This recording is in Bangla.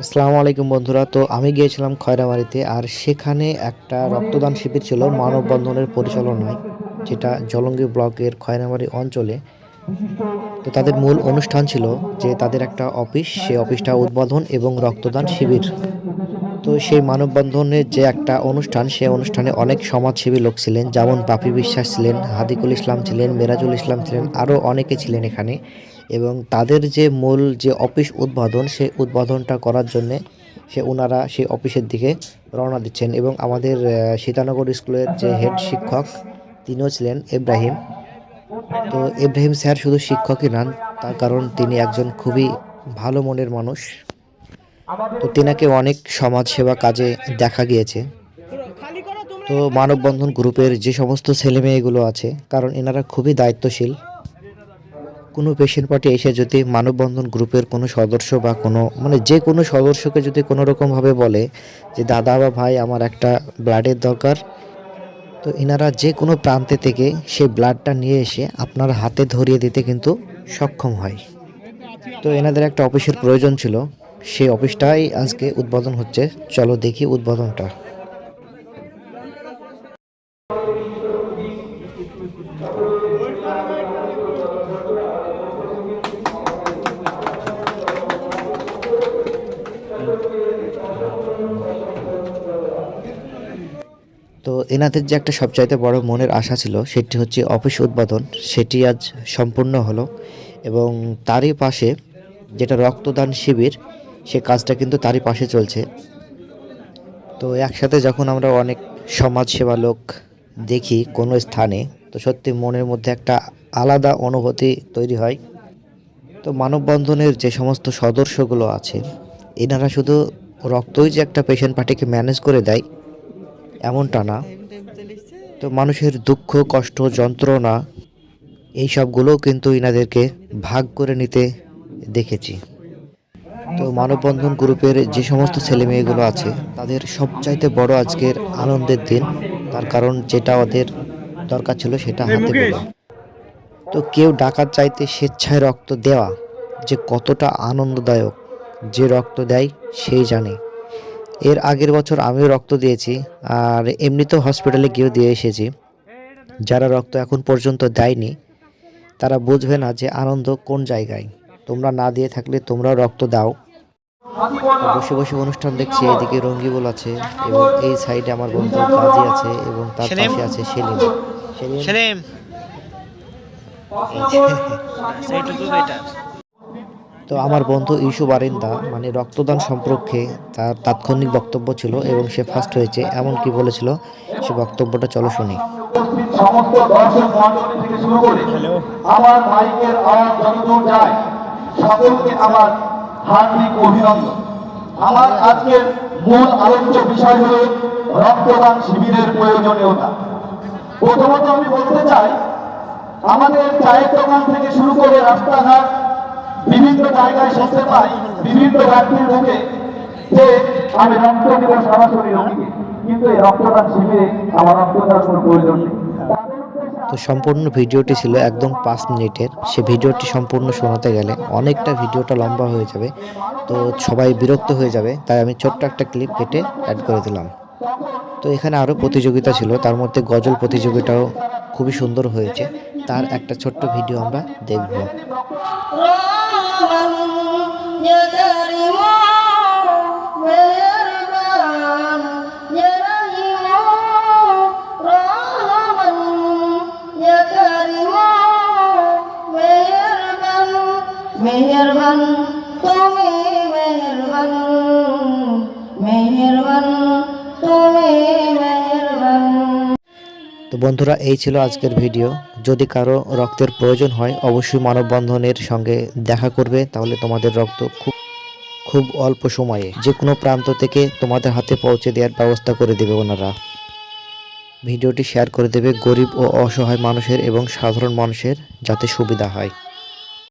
আসসালামু আলাইকুম বন্ধুরা, তো আমি গিয়েছিলাম খয়রামারিতে আর সেখানে একটা রক্তদান শিবির ছিল মানববন্ধনের পরিচালনায়, যেটা জলঙ্গি ব্লকের খয়রামারি অঞ্চলে। তো তাদের মূল অনুষ্ঠান ছিল যে তাদের একটা অফিস সেই অফিসটা উদ্বোধন এবং রক্তদান শিবির। তো সেই মানববন্ধনের যে একটা অনুষ্ঠান সেই অনুষ্ঠানে অনেক সমাজসেবী লোক ছিলেন, যেমন পাপি বিশ্বাস ছিলেন, হাদিকুল ইসলাম ছিলেন, মেরাজুল ইসলাম ছিলেন, আরও অনেকে ছিলেন এখানে। এবং তাদের যে মূল যে অফিস উদ্বোধন, সেই উদ্বোধনটা করার জন্যে সে ওনারা সেই অফিসের দিকে রওনা দিচ্ছেন। এবং আমাদের সীতানগর স্কুলের যে হেড শিক্ষক, তিনিও ছিলেন ইব্রাহিম তো ইব্রাহিম স্যার শুধু শিক্ষকই নন, তার কারণ তিনি একজন খুবই ভালো মনের মানুষ। তো তেনাকে অনেক সমাজ সেবা কাজে দেখা গিয়েছে। তো মানববন্ধন গ্রুপের যে সমস্ত ছেলে মেয়েগুলো আছে, কারণ এনারা খুবই দায়িত্বশীল, কোনো পেশেন্ট পার্টি এসে যদি মানববন্ধন গ্রুপের কোনো সদস্য বা কোনো মানে যে কোনো সদস্যকে যদি কোনো রকমভাবে বলে যে, দাদা বা ভাই, আমার একটা ব্লাডের দরকার। তো এনারা যে কোনো প্রান্তে থেকে সেই ব্লাডটা নিয়ে এসে আপনার হাতে ধরিয়ে দিতে কিন্তু সক্ষম হয়। তো এনাদের একটা অফিসের প্রয়োজন ছিল। সেই অফিসটাই আজকে উদ্বোধন হচ্ছে। চলো দেখি উদ্বোধনটা। তো এনাদের যে একটা সবচাইতে বড় মনের আশা ছিল, সেটি হচ্ছে অফিস উদ্বোধন। সেটি আজ সম্পূর্ণ হলো এবং তারই পাশে যেটা রক্তদান শিবির সে কাজটা কিন্তু তারই পাশে চলছে। তো একসাথে যখন আমরা অনেক সমাজ সেবা লোক দেখি কোনো স্থানে, তো সত্যি মনের মধ্যে একটা আলাদা অনুভূতি তৈরি হয়। তো মানববন্ধনের যে সমস্ত সদস্যগুলো আছে, এনারা শুধু রক্তই যে একটা পেশেন্ট পার্টিকে ম্যানেজ করে দেয়, এমনটা না। তো মানুষের দুঃখ, কষ্ট, যন্ত্রণা, এই সবগুলোও কিন্তু ইনাদেরকে ভাগ করে নিতে দেখেছি। তো মানববন্ধন গ্রুপের যে সমস্ত ছেলে মেয়েগুলো আছে, তাদের সবচাইতে বড় আজকের আনন্দের দিন। তার কারণ যেটা ওদের দরকার ছিল সেটা হাতে পেল তো কেউ ডাকাত চাইতে স্বেচ্ছায় রক্ত দেওয়া যে কতটা আনন্দদায়ক, যে রক্ত দেয় সেই জানে। এর আগের বছর আমিও রক্ত দিয়েছি, আর এমনিতেও হসপিটালে গিয়েও দিয়ে এসেছি। যারা রক্ত এখন পর্যন্ত দেয়নি, তারা বুঝবে না যে আনন্দ কোন জায়গায়। তোমরা না দিয়ে থাকলে তোমরাও রক্ত দাও। বসে বসে অনুষ্ঠান দেখছি এদিকে রঙ্গিবুল আছে এবং এই সাইডে আমার বন্ধু কাজী আছে এবং তার পাশে আছে সেলিম। সেলিম? সেলিম। সেইটুকু বেটার তো আমার বন্ধু ইস্যু বারিন্দা মানে রক্তদান সম্পর্কে তার তাৎক্ষণিক বক্তব্য ছিল এবং সে ফার্স্ট হয়েছে এমন কি বলেছিল? সে বক্তব্যটা চলো শুনি। সমস্ত দর্শক মন্ডলী থেকে শুরু করে আমার মাইকের আওয়াজ যতদূর যায় সকলকে আমার হার্দিক অভিনন্দন। আমার আজকের মূল আলোচ্য বিষয় হল রক্তদান শিবিরের প্রয়োজনীয়তা। প্রথমত আমি বলতে চাই, আমাদের চায়ের দোকান থেকে শুরু করে রাস্তাঘাট বিভিন্ন জায়গায় শুনতে পাই, বিভিন্ন ব্যক্তির মুখে যে আমি রক্ত দিব সরাসরি রোগীকে কিন্তু এই রক্তদান শিবিরে আমার রক্তদান কোনো প্রয়োজন নেই। তো সম্পূর্ণ ভিডিওটি ছিল একদম পাঁচ মিনিটের সে ভিডিওটি সম্পূর্ণ শোনাতে গেলে অনেকটা ভিডিওটা লম্বা হয়ে যাবে তো সবাই বিরক্ত হয়ে যাবে তাই আমি ছোট্ট একটা ক্লিপ কেটে অ্যাড করে দিলাম তো এখানে আরও প্রতিযোগিতা ছিল তার মধ্যে গজল প্রতিযোগিতাও খুবই সুন্দর হয়েছে তার একটা ছোট্ট ভিডিও আমরা দেখব বন্ধুরা, এই ছিল আজকের ভিডিও। যদি কারও রক্তের প্রয়োজন হয়, অবশ্যই মানববন্ধনের সঙ্গে দেখা করবে, তাহলে তোমাদের রক্ত খুব খুব অল্প সময়ে। যে কোনো প্রান্ত থেকে তোমাদের হাতে পৌঁছে দেওয়ার ব্যবস্থা করে দেবে ওনারা। ভিডিওটি শেয়ার করে দেবে গরিব ও অসহায় মানুষের এবং সাধারণ মানুষের, যাতে সুবিধা হয়।